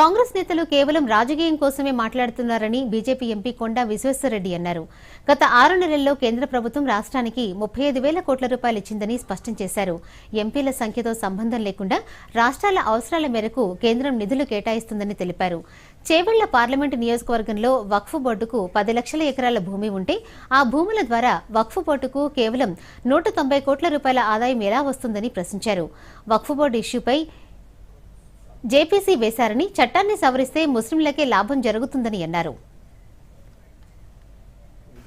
కాంగ్రెస్ నేతలు కేవలం రాజకీయం కోసమే మాట్లాడుతున్నారని బీజేపీ ఎంపీ కొండా విశ్వేశ్వరరెడ్డి అన్నారు. గత ఆరు నెలల్లో కేంద్ర ప్రభుత్వం రాష్ట్రానికి ముప్పై ఐదు వేల కోట్ల రూపాయలు ఇచ్చిందని స్పష్టం చేశారు. ఎంపీల సంఖ్యతో సంబంధం లేకుండా రాష్ట్రాల అవసరాల మేరకు కేంద్రం నిధులు కేటాయిస్తుందని తెలిపారు. చేవెళ్ళ పార్లమెంటు నియోజకవర్గంలో వక్ఫ్ బోర్డుకు పది లక్షల ఎకరాల భూమి ఉంటే ఆ భూముల ద్వారా వక్ఫ్ బోర్డుకు కేవలం నూట తొంభై కోట్ల రూపాయల ఆదాయం ఎలా వస్తుందని ప్రశ్నించారు. వక్ఫ్ బోర్డు ఇష్యూపై జేపీసీ వేశారని చట్టాన్ని సవరిస్తే ముస్లింలకే లాభం జరుగుతుందని అన్నారు.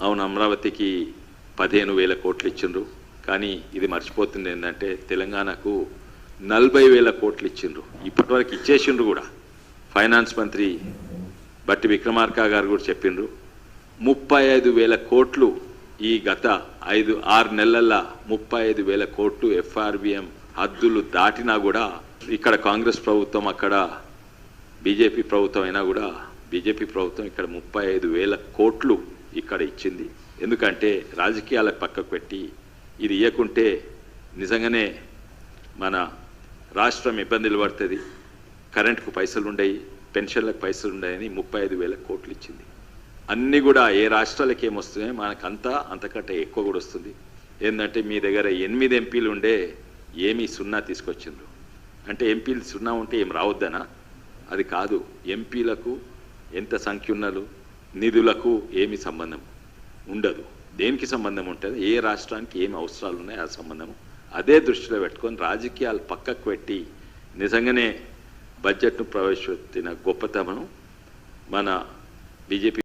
అవును అమరావతికి పదిహేను వేల కోట్లు ఇచ్చిండ్రు. కానీ ఇది మర్చిపోతుంది ఏంటంటే తెలంగాణకు నలభై వేల కోట్లు ఇచ్చిండ్రు. ఇప్పటివరకు ఇచ్చేసిండ్రు కూడా. ఫైనాన్స్ మంత్రి బట్టి విక్రమార్క గారు కూడా చెప్పిండ్రు. ముప్పై ఐదు వేల కోట్లు ఈ గత ఐదు ఆరు నెలల ముప్పై ఐదు వేల కోట్లు ఎఫ్ఆర్బిఎం హద్దులు దాటినా కూడా ఇక్కడ కాంగ్రెస్ ప్రభుత్వం అక్కడ బీజేపీ ప్రభుత్వం అయినా కూడా బీజేపీ ప్రభుత్వం ఇక్కడ ముప్పై ఐదు వేల కోట్లు ఇక్కడ ఇచ్చింది. ఎందుకంటే రాజకీయాల పక్కకు పెట్టి ఇది ఇవ్వకుంటే నిజంగానే మన రాష్ట్రం ఇబ్బందులు పడుతుంది. కరెంటుకు పైసలు ఉండయి పెన్షన్లకు పైసలు ఉండయని ముప్పై ఐదు వేల కోట్లు ఇచ్చింది. అన్నీ కూడా ఏ రాష్ట్రాలకు ఏమొస్తున్నాయో మనకంతా అంతకంటే ఎక్కువ కూడా వస్తుంది. ఏంటంటే మీ దగ్గర ఎనిమిది ఎంపీలు ఉండే ఏమీ సున్నా తీసుకొచ్చిండ్రు. అంటే ఎంపీలు సున్నా ఉంటే ఏం రావద్దనా? అది కాదు. ఎంపీలకు ఎంత సంఖ్య ఉన్నలు నిధులకు ఏమి సంబంధం ఉండదు. దేనికి సంబంధం ఉంటుంది? ఏ రాష్ట్రానికి ఏమి అవసరాలు ఉన్నాయో ఆ సంబంధము అదే దృష్టిలో పెట్టుకొని రాజకీయాలు పక్కకు పెట్టి నిజంగానే బడ్జెట్ను ప్రవేశపెట్టిన గొప్పతనం మన బీజేపీ